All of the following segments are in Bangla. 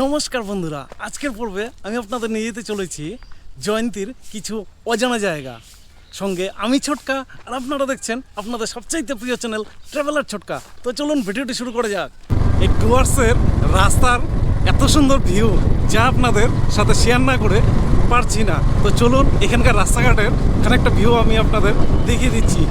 নমস্কার বন্ধুরা, আজকের পর্বে আমি আপনাদের নিয়ে যেতে চলেছি জয়ন্তীর কিছু অজানা জায়গা। সঙ্গে আমি ছোটকা, আর আপনারা দেখছেন আপনাদের সবচাইতে প্রিয় চ্যানেল ট্রাভেলার ছোটকা। তো চলুন ভিডিওটি শুরু করা যাক। এই ডুয়ার্সের রাস্তার এত সুন্দর ভিউ যা আপনাদের সাথে শেয়ার না করে পারছি না। তো চলুন এখানকার রাস্তাঘাটের খানিকটা ভিউ আমি আপনাদের দেখিয়ে দিচ্ছি।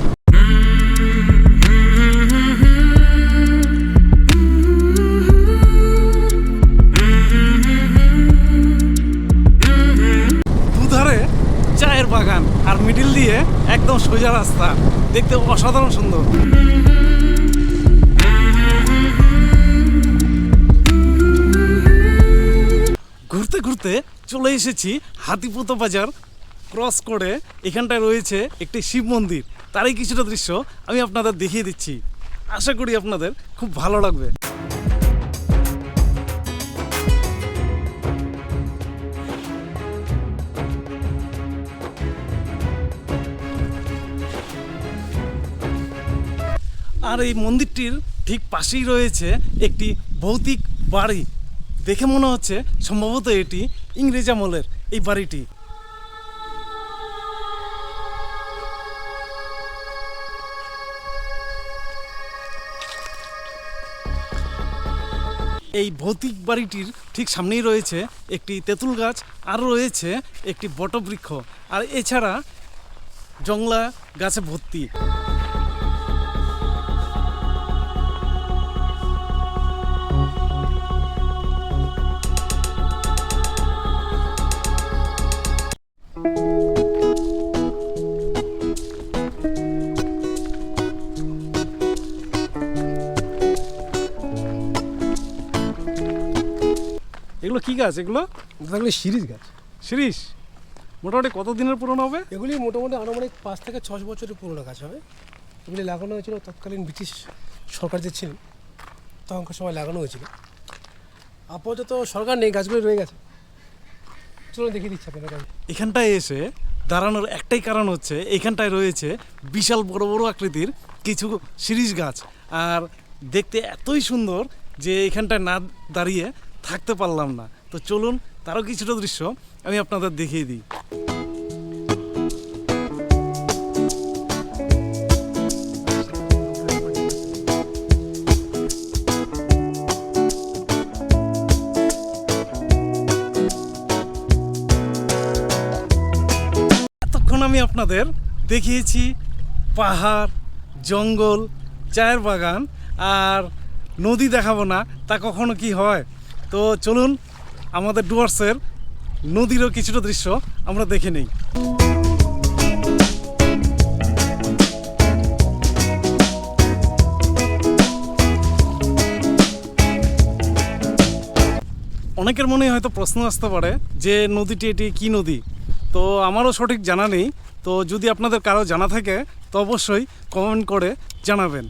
আর মিডিল দিয়ে একদম সোজা রাস্তা। দেখতে অসাধারণ সুন্দর। ঘুরতে ঘুরতে চলে এসেছি হাতিপুতো বাজার। ক্রস করে এখানটায় রয়েছে একটি শিব মন্দির। তারই কিছুটা দৃশ্য আমি আপনাদের দেখিয়ে দিচ্ছি। আশা করি আপনাদের খুব ভালো লাগবে। আর এই মন্দিরটির ঠিক পাশেই রয়েছে একটি ভৌতিক বাড়ি। দেখে মনে হচ্ছে সম্ভবত এটি ইংরেজ আমলের এই বাড়িটি। এই ভৌতিক বাড়িটির ঠিক সামনেই রয়েছে একটি তেঁতুল গাছ, আর রয়েছে একটি বটবৃক্ষ। আর এছাড়া জংলা গাছে ভর্তি। এগুলো কি গাছ? এগুলো? এগুলি সিরিজ গাছ। শিরিষ? মোটামুটি কত দিনের পুরনো হবে? এগুলি মোটামুটি আনুমানিক পাঁচ থেকে ছ বছরের পুরোনো গাছ হবে। এগুলি লাগানো হয়েছিল তৎকালীন ব্রিটিশ সরকার যে ছিলেন তখনকার সময় লাগানো হয়েছিল। আপাতত সরকার নেই গাছগুলি রয়ে গেছে। চলো দেখিয়ে দিচ্ছি আপনাদের গাছ এখানটায় এসে দাঁড়ানোর একটাই কারণ হচ্ছে এখানটায় রয়েছে বিশাল বড় বড় আকৃতির কিছু শিরিষ গাছ। আর দেখতে এতই সুন্দর যে এখানটায় না দাঁড়িয়ে থাকতে পারলাম না। তো চলুন তারও কিছুটা দৃশ্য আমি আপনাদের দেখিয়ে দিই। আমি আপনাদের দেখিয়েছি পাহাড়, জঙ্গল, চায়ের বাগান, আর নদী দেখাবো না, তা কখনো কি হয়? তো চলুন আমাদের ডুয়ার্সের নদীরও কিছুটা দৃশ্য আমরা দেখে নেই। অনেকের মনে হয়তো প্রশ্ন আসতে পারে যে নদীটি এটি কি নদী? তো আমারও সঠিক জানা নেই। তো যদি আপনাদের কারও জানা থাকে, তো অবশ্যই কমেন্ট করে জানাবেন।